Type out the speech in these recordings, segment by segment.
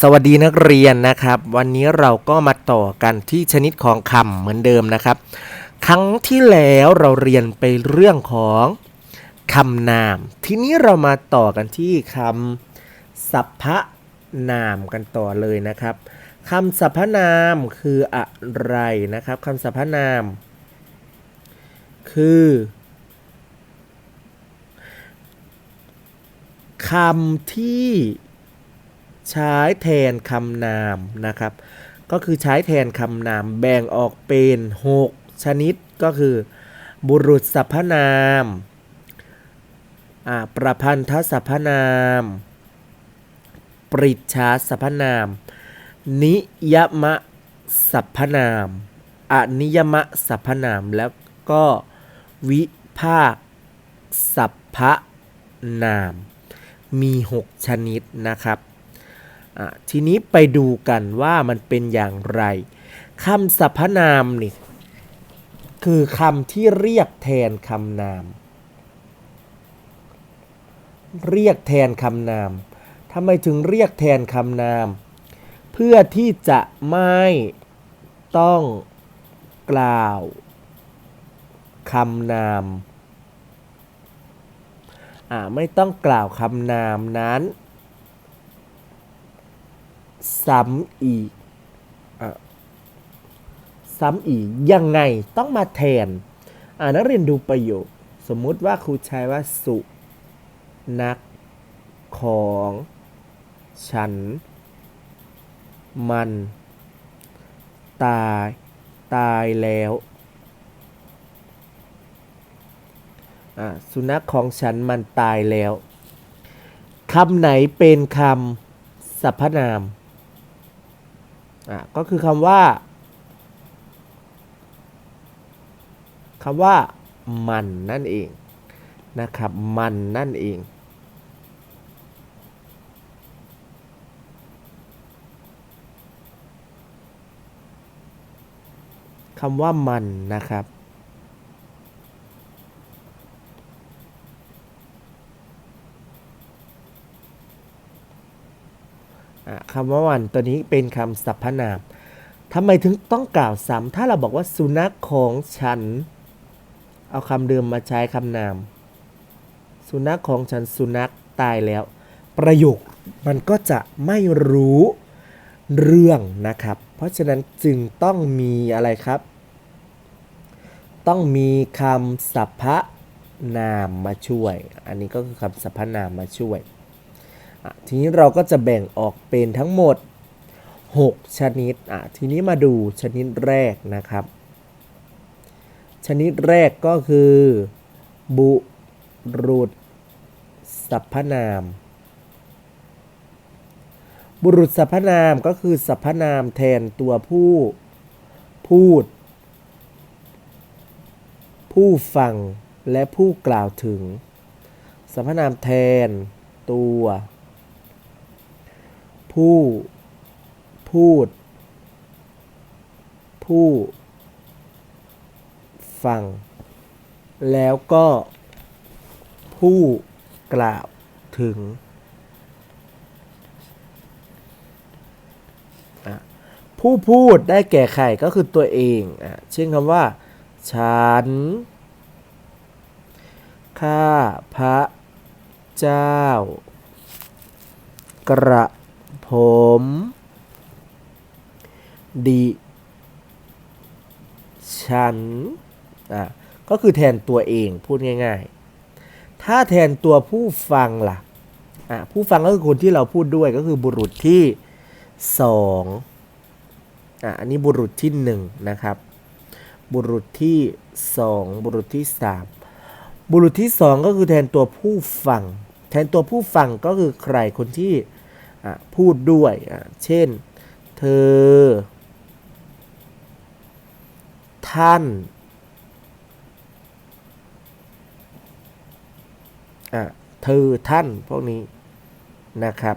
สวัสดีนักเรียนนะครับ วันนี้เราก็มาต่อกันที่ชนิดของคำเหมือนเดิมนะครับ ครั้งที่แล้วเราเรียนไปเรื่องของคำนาม ทีนี้เรามาต่อกันที่คำสรรพนามกันต่อเลยนะครับคำสรรพนามคืออะไรนะครับคำสรรพนาม คือคำที่ ใช้แทนคำนามนะครับ ก็คือใช้แทนคำนามแบ่งออกเป็น 6 ชนิดก็คือ บุรุษสรรพนามอ่าประพันธสรรพนาม ปริชาสรรพนาม นิยมะสรรพนามอนิยมะสรรพนาม แล้วก็วิภาคสรรพนาม มี 6 ชนิดนะครับ ทีนี้ไปดูกันว่ามันเป็นอย่างไรคำสรรพนามนี่คือคำที่เรียกแทนคำนาม เรียกแทนคำนามทำไมถึงเรียกแทนคำนาม เพื่อที่จะไม่ต้องกล่าวคำนามอ่าไม่ต้องกล่าวคำนามนั้น ซ้ำอีกอซ้ำอีก ยังไงต้องมาแทนอ่านักเรียนดูประโยค สมมุติว่าครูใช้ว่าสุ นัก ของ ฉัน มัน ตาย ตายแล้วสุนัขของฉันมันตายแล้วคำไหนเป็นคำสรรพนาม อะก็คือคำว่าคำว่ามันนั่นเองนะครับมันนั่นเองคำว่ามันนะครับ คำว่าวันตัวนี้เป็นคำสรรพนามทำไมถึงต้องกล่าวซ้ำถ้าเราบอกว่าสุนัขของฉัน เอาคำเดิมมาใช้คำนาม สุนัขของฉันสุนัขตายแล้ว ประโยคมันก็จะไม่รู้เรื่องนะครับ เพราะฉะนั้นจึงต้องมีอะไรครับ ต้องมีคำสรรพนามมาช่วย อันนี้ก็คือคำสรรพนามมาช่วย ทีนี้เราก็จะแบ่งออกเป็นทั้งหมด 6 ชนิดอะทีนี้มาดูชนิดแรกนะครับ ชนิดแรกก็คือ บุรุษสรรพนาม บุรุษสรรพนามก็คือสรรพนามแทนตัวผู้พูด ผู้ฟังและผู้กล่าวถึงสรรพนามแทนตัว ผู้ พูด ผู้ ฟัง แล้วก็ ผู้กล่าวถึง ผู้พูดได้แก่ใครก็คือตัวเองอะเช่นคำว่า ฉัน ข้าพระเจ้ากระ ผม ดิฉันอะก็คือแทนตัวเองพูดง่ายๆ ถ้าแทนตัวผู้ฟังล่ะอะผู้ฟังก็คือคนที่เราพูดด้วยก็คือบุรุษที่สองอะอันนี้บุรุษที่หนึ่งนะครับ บุรุษที่สองบุรุษที่สามบุรุษที่สองก็คือแทนตัวผู้ฟัง แทนตัวผู้ฟังก็คือใครคนที่ พูดด้วยเช่น เธอ ท่านอะเธอท่านพวกนี้นะครับ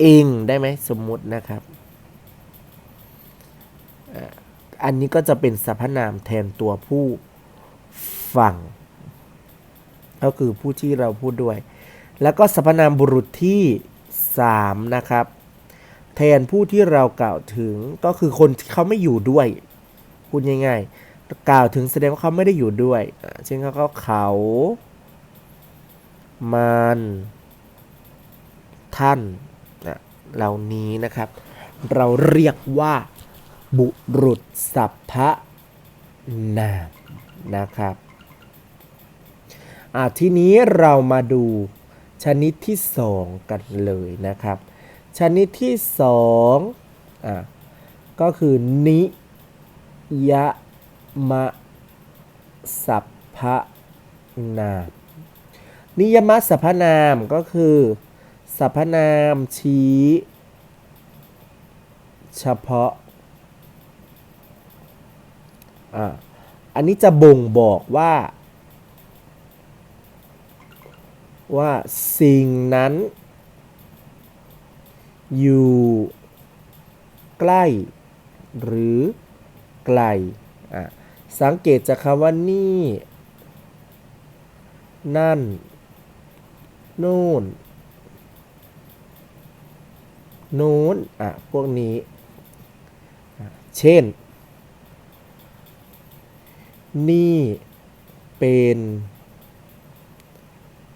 เองได้ไหมสมมุตินะครับอะอันนี้ก็จะเป็นสรรพนามแทนตัวผู้ฟัง ก็คือผู้ที่เราพูดด้วย แล้วก็สรรพนามบุรุษที่ 3 นะครับ แทนผู้ที่เรากล่าวถึงก็คือคนที่เขาไม่อยู่ด้วยพูดง่ายๆ กล่าวถึงแสดงว่าเขาไม่ได้อยู่ด้วยเช่นเขาเขาเขามัน ท่านนะเหล่านี้นะครับ เราเรียกว่าบุรุษสัพพนามนะครับอะทีนี้เรามาดู ชนิดที่สองกันเลยนะครับ ชนิดที่สองอะก็คือนิยมสัพพนาม นิยมสรรพนามก็คือสรรพนามชี้ เฉพาะอ่าอันนี้จะบ่งบอกว่า ว่าสิ่งนั้น อยู่ใกล้ หรือไกลอะสังเกตจากคำว่านี่ นั่น นู่น นู้น อะ พวกนี้ เช่น นี่เป็น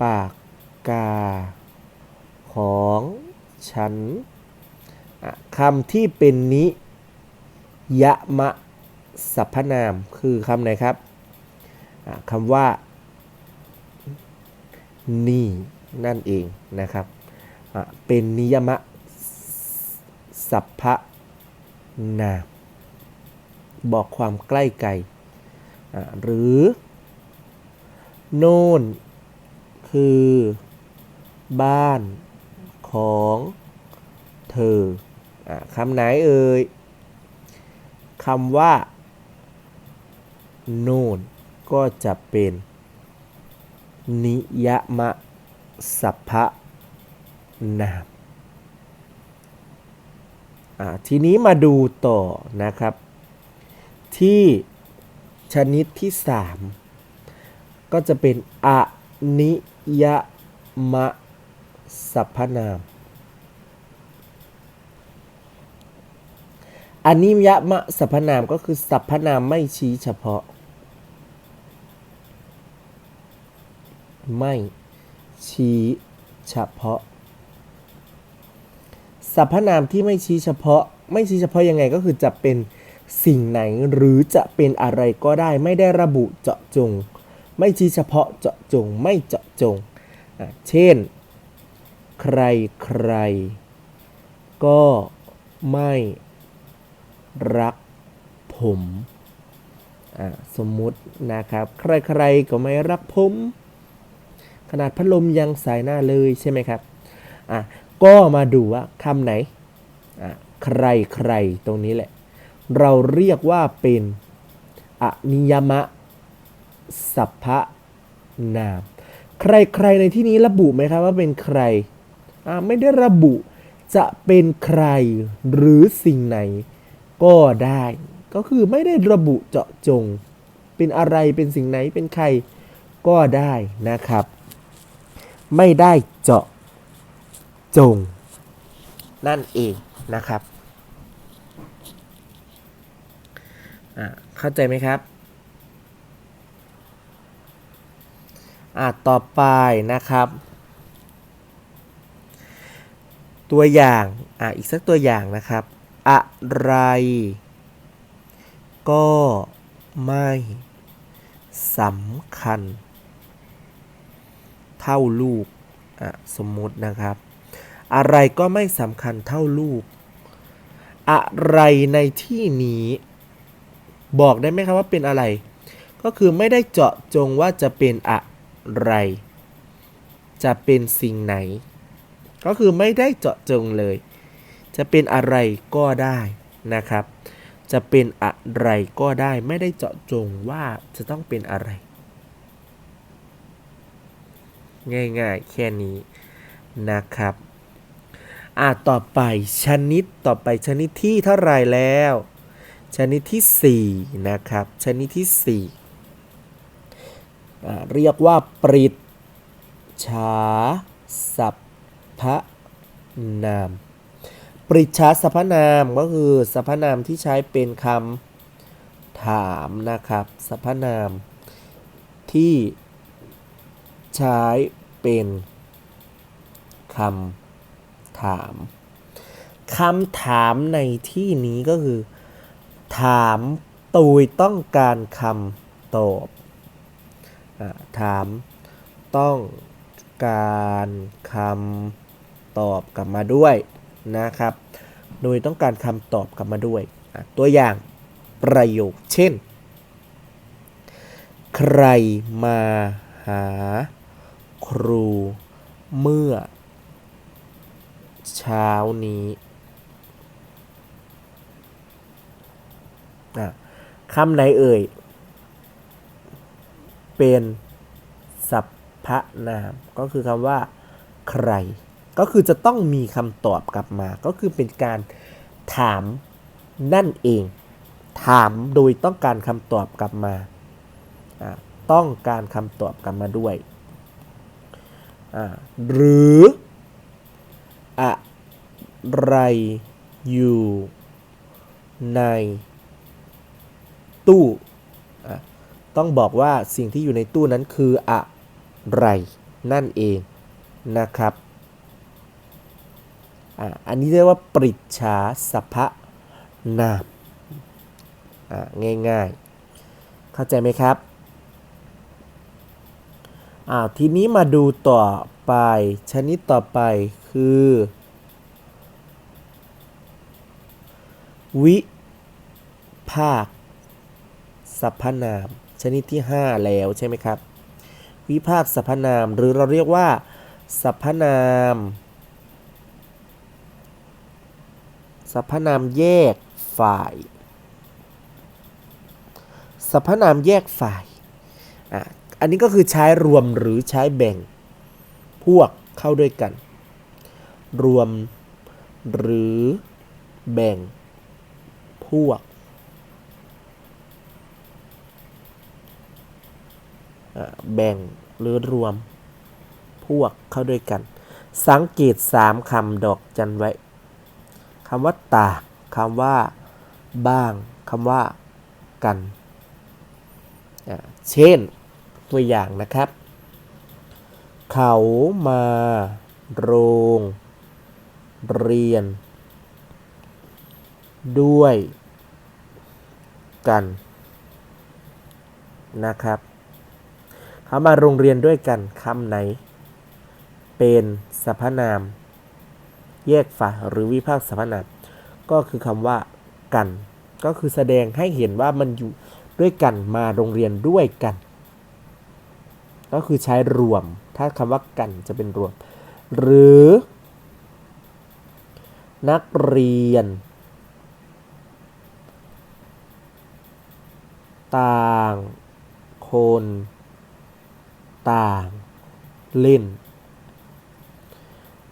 ปาก กา ของฉันคำที่เป็นนิยมะสรรพนามคือคำไหนครับคำว่า นี่นั่นเองนะครับเป็นนิยมะสัพพนามบอกความใกล้ไกลหรือ โน่นคือ บ้านของเธออคำไหนเอ่ยคำว่าโน่นก็จะเป็น นิยมะสัพพนามทีนี้มาดูต่อนะครับ ที่ชนิดที่ 3 ก็จะเป็นอนิยมะ สรรพนามอนิยมะสรรพนามก็คือสรรพนามไม่ชี้เฉพาะ ไม่ชี้เฉพาะสรรพนามที่ไม่ชี้เฉพาะ ไม่ชี้เฉพาะยังไงก็คือจะเป็นสิ่งไหนหรือจะเป็นอะไรก็ได้ ไม่ได้ระบุเจาะจง ไม่ชี้เฉพาะเจาะจง ไม่เจาะจงะเช่น ใครใคร ก็ไม่รักผมสมมุตินะครับ ใครๆก็ไม่รักผม ขนาดพัดลมยังสายหน้าเลยใช่ไหมครับอะก็มาดูว่าคำไหนอะใครใครตรงนี้แหละ เราเรียกว่าเป็นอนิยมะสัพพนาม ใครใครในที่นี้ระบุไหมครับว่าเป็นใคร ไม่ได้ระบุจะเป็นใครหรือสิ่งไหนก็ได้ ก็คือไม่ได้ระบุเจาะจง เป็นอะไรเป็นสิ่งไหนเป็นใครก็ได้นะครับ ไม่ได้เจาะจง นั่นเองนะครับเข้าใจไหมครับอะต่อไปนะครับ ตัวอย่าง อะ อีกสักตัวอย่างนะครับ อะไร ก็ไม่สำคัญ เท่าลูก อะ สมมุตินะครับ อะไรก็ไม่สำคัญเท่าลูก อะไรในที่นี้ บอกได้ไหมครับว่าเป็นอะไร ก็คือไม่ได้เจาะจงว่าจะเป็นอะไร จะเป็นสิ่งไหน ก็คือไม่ได้เจาะจงเลย จะเป็นอะไรก็ได้นะครับ จะเป็นอะไรก็ได้ไม่ได้เจาะจงว่าจะต้องเป็นอะไร ง่ายๆ แค่นี้นะครับอะต่อไปชนิดต่อไปชนิดที่เท่าไรแล้ว ชนิดที่ 4 นะครับ ชนิดที่4อะเรียกว่าปริดฉาสัพ พนาม ปริชาสรรพนามก็คือสรรพนามที่ใช้เป็นคำถามนะครับสรรพนามที่ใช้เป็นคำถามคำถามในที่นี้ก็คือ ถามโดยต้องการคำตอบอถามต้องการคำ ตอบกลับมาด้วยนะครับ โดยต้องการคำตอบกลับมาด้วย ตัวอย่างประโยคเช่น ใครมาหาครูเมื่อ เช้านี้คำไหนเอ่ย เป็นสัพพนาม ก็คือคำว่า ใคร ก็คือจะต้องมีคำตอบกลับมา ก็คือเป็นการถามนั่นเอง ถามโดยต้องการคำตอบกลับมา ต้องการคำตอบกลับมาด้วย หรืออะไรอยู่ในตู้ ต้องบอกว่าสิ่งที่อยู่ในตู้นั้นคืออะไรนั่นเองนะครับ อะอันนี้เรียกว่าปริจฉาสภนามอะง่ายๆ เข้าใจไหมครับอ่าทีนี้มาดูต่อไป ชนิดต่อไปคือ วิภาคสรรพนาม ชนิดที่ 5 แล้วใช่ไหมครับ วิภาคสรรพนามหรือเราเรียกว่าสรรพนาม สรรพนามแยกฝ่ายสรรพนามแยกฝ่ายอะอันนี้ก็คือใช้รวมหรือใช้แบ่งพวกเข้าด้วยกัน รวมหรือแบ่งพวกแบ่งหรือรวมพวกเข้าด้วยกัน สังเกตสามคำดอกจันไว้ คำว่าตากคำว่าบ้างคำว่ากัน เช่นตัวอย่างนะครับ เขามาโรงเรียน ด้วยกันนะครับเขามาโรงเรียนด้วยกันคำไหน เป็นสรรพนาม แยกฝ่ายหรือวิพากษ์สรรพนามก็คือคำว่ากัน ก็คือแสดงให้เห็นว่ามันอยู่ด้วยกันมาโรงเรียนด้วยกัน ก็คือใช้รวม ถ้าคำว่ากันจะเป็นรวม หรือ นักเรียน ต่าง คน ต่าง เล่น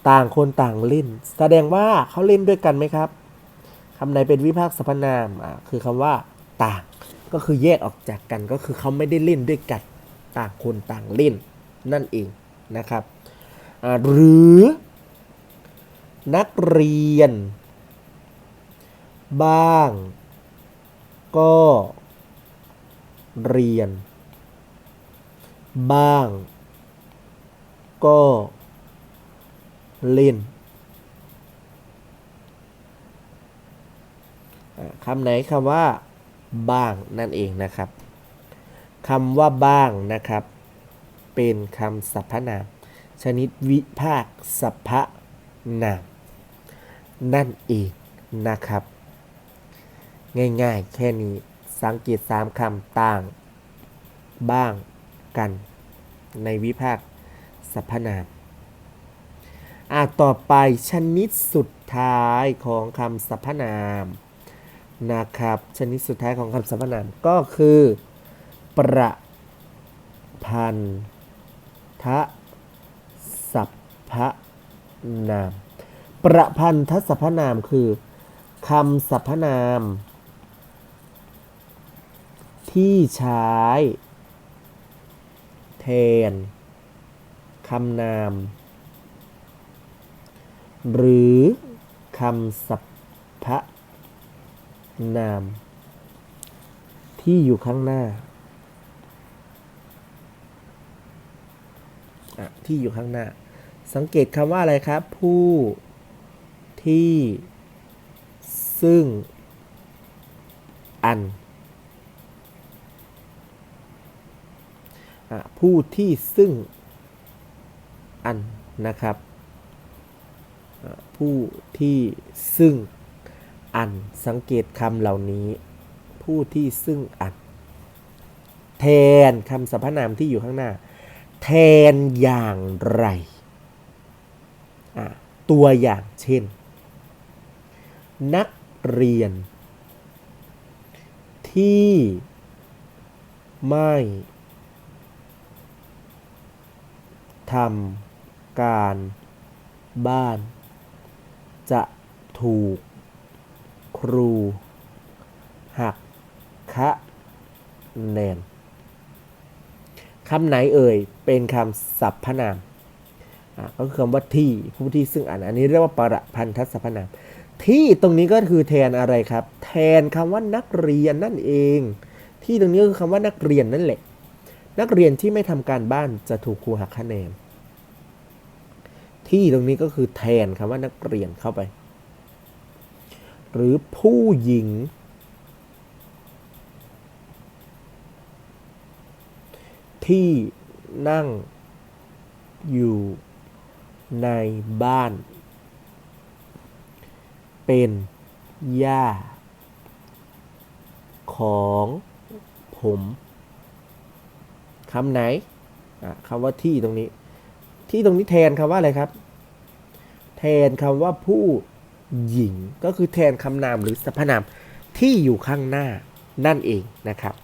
ต่างคนต่างเล่น แสดงว่าเขาเล่นด้วยกันไหมครับคำไหนเป็นวิพากษ์สรรพนามอะคือคำว่าต่าง ก็คือแยกออกจากกันก็คือเขาไม่ได้เล่นด้วยกันต่างคนต่างเล่นนั่นเองนะครับหรือนักเรียน บ้าง ก็เรียน บ้าง ก็ เล่นคำไหนคำว่าบ้างนั่นเองนะครับคำว่าบ้างนะครับ เป็นคำสรรพนาม ชนิดวิภาคสรรพนาม นั่นเองนะครับ ง่ายๆ แค่นี้สังเกตสามคำต่าง บ้างกัน ในวิภาคสรรพนาม อะต่อไปชนิดสุดท้ายของคำสรรพนามนะครับ ชนิดสุดท้ายของคำสรรพนามก็คือ ประพันธสรรพนาม ประพันธสรรพนามคือคำสรรพนาม ที่ใช้แทนคำนาม หรือคำสัพพะนาม ที่อยู่ข้างหน้า ที่อยู่ข้างหน้า สังเกตคำว่าอะไรครับ ผู้ที่ ซึ่ง อันอผู้ที่ซึ่งอันนะครับ ผู้ที่ซึ่งอันสังเกตคำเหล่านี้ ผู้ที่ซึ่งอัน แทนคำสรรพนามที่อยู่ข้างหน้า แทนอย่างไรตัวอย่างเช่น นักเรียน ที่ไม่ทำการบ้าน จะถูกครูหักคะแนนคำไหนเอ่ยเป็นคำสรรพนามก็คือคำว่าที่ผู้ที่ซึ่งอันอันนี้เรียกว่าประพันธสรรพนาม ที่ตรงนี้ก็คือแทนอะไรครับ แทนคำว่านักเรียนนั่นเอง ที่ตรงนี้ก็คือคำว่านักเรียนนั่นแหละ นักเรียนที่ไม่ทำการบ้านจะถูกครูหักคะแนน ที่ตรงนี้ก็คือแทนคำว่านักเรียนเข้าไป หรือผู้หญิง ที่นั่งอยู่ในบ้าน เป็นย่า ของผมคำไหนคำว่าที่ตรงนี้ ที่ตรงนี้แทนคำว่าอะไรครับ แทนคำว่าผู้หญิง ก็คือแทนคำนามหรือสรรพนามที่อยู่ข้างหน้านั่นเองนะครับ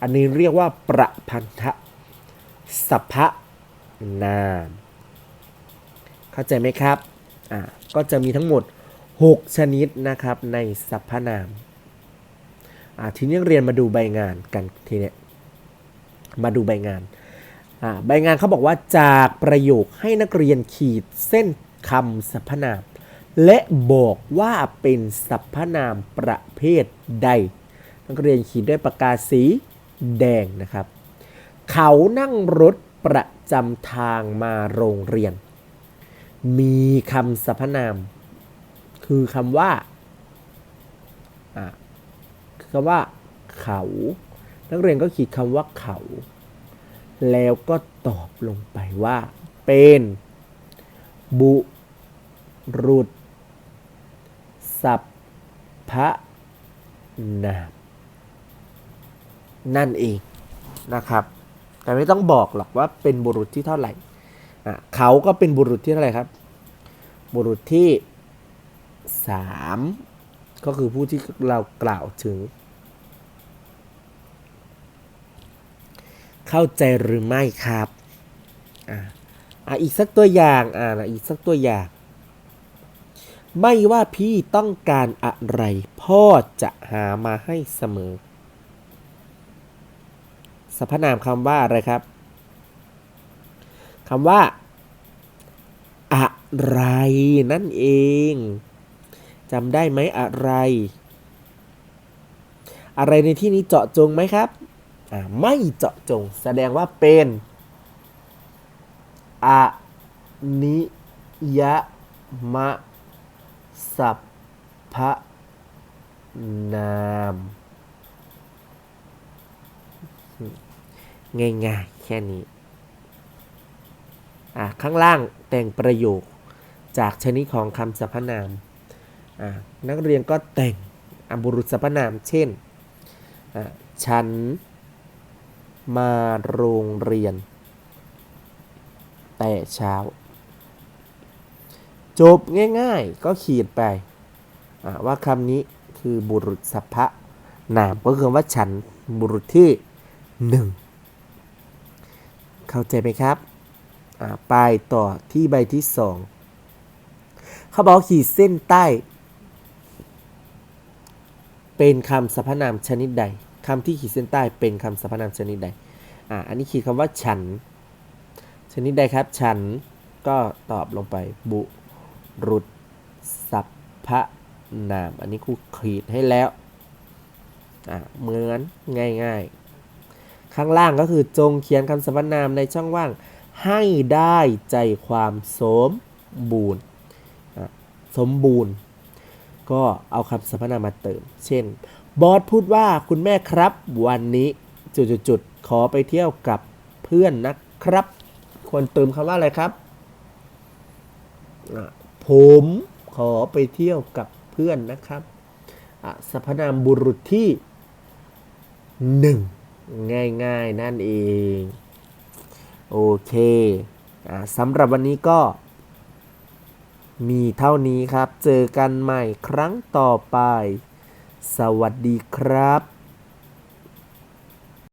อันนี้เรียกว่าประพันธสัพนาม เข้าใจไหมครับ อ่า ก็จะมีทั้งหมด 6 ชนิดนะครับในสรรพนาม อ่า ทีนี้เรียนมาดูใบงานกันทีเนี้ย มาดูใบงาน ใบงานเขาบอกว่าจากประโยคให้นักเรียนขีดเส้นคำสรรพนาม และบอกว่าเป็นสรรพนามประเภทใด นักเรียนขีดด้วยปากกาสีแดงนะครับ เขานั่งรถประจำทางมาโรงเรียน มีคำสรรพนาม คือคำว่าคือคำว่า เขา นักเรียนก็ขีดคำว่าเขา แล้วก็ตอบลงไปว่า เป็น บุรุษ สัพพะนามนั่นเองนะครับ แต่ไม่ต้องบอกหรอกว่าเป็นบุรุษที่เท่าไหร่เขาก็เป็นบุรุษที่เท่าไหร่ครับ บุรุษที่สามก็คือผู้ที่เรากล่าวถึง เข้าใจหรือไม่ครับอ่าอะอีกสักตัวอย่างอ่าอีกสักตัวอย่าง ไม่ว่าพี่ต้องการอะไร พ่อจะหามาให้เสมอสรรพนามคำว่าอะไรครับคำว่า อะไรนั่นเองจำได้ไหมอะไร อะไรในที่นี้เจาะจงไหมครับ ไม่เจาะจงแสดงว่าเป็นอนิยมะสัพพนาม ง่ายๆ แค่นี้ ข้างล่างแต่งประโยคจากชนิดของคำสรรพนาม นักเรียนก็แต่งอบุรุษสรรพนาม เช่น ฉัน มาโรงเรียน แต่เช้า จบง่ายๆก็ขีดไป ว่าคำนี้คือบุรุษสรรพนามก็คือว่าฉันบุรุษที่หนึ่งเข้าใจไหมครับอ่าไปต่อที่ใบที่สองเขาบอกขีดเส้นใต้ เป็นคำสรรพนามชนิดใด คำที่ขีดเส้นใต้เป็นคำสรรพนามชนิดใด อ่า อันนี้ขีดคำว่าฉัน ชนิดใดครับ ฉันก็ตอบลงไป บุรุษสรรพนาม อันนี้ครูขีดให้แล้ว อะเหมือนง่ายๆ ข้างล่างก็คือจงเขียนคำสรรพนามในช่องว่าง ให้ได้ใจความสมบูรณ์สมบูรณ์ ก็เอาคำสรรพนามมาเติม เช่น บอสพูดว่าคุณแม่ครับ วันนี้จุดๆขอไปเที่ยวกับเพื่อนนะครับ ควรเติมคำว่าอะไรครับ ผมขอไปเที่ยวกับเพื่อนนะครับสรรพนามบุรุษที่หนึ่งง่ายๆ นั่นเอง โอเคอสำหรับวันนี้ก็ มีเท่านี้ครับ เจอกันใหม่ครั้งต่อไป สวัสดีครับ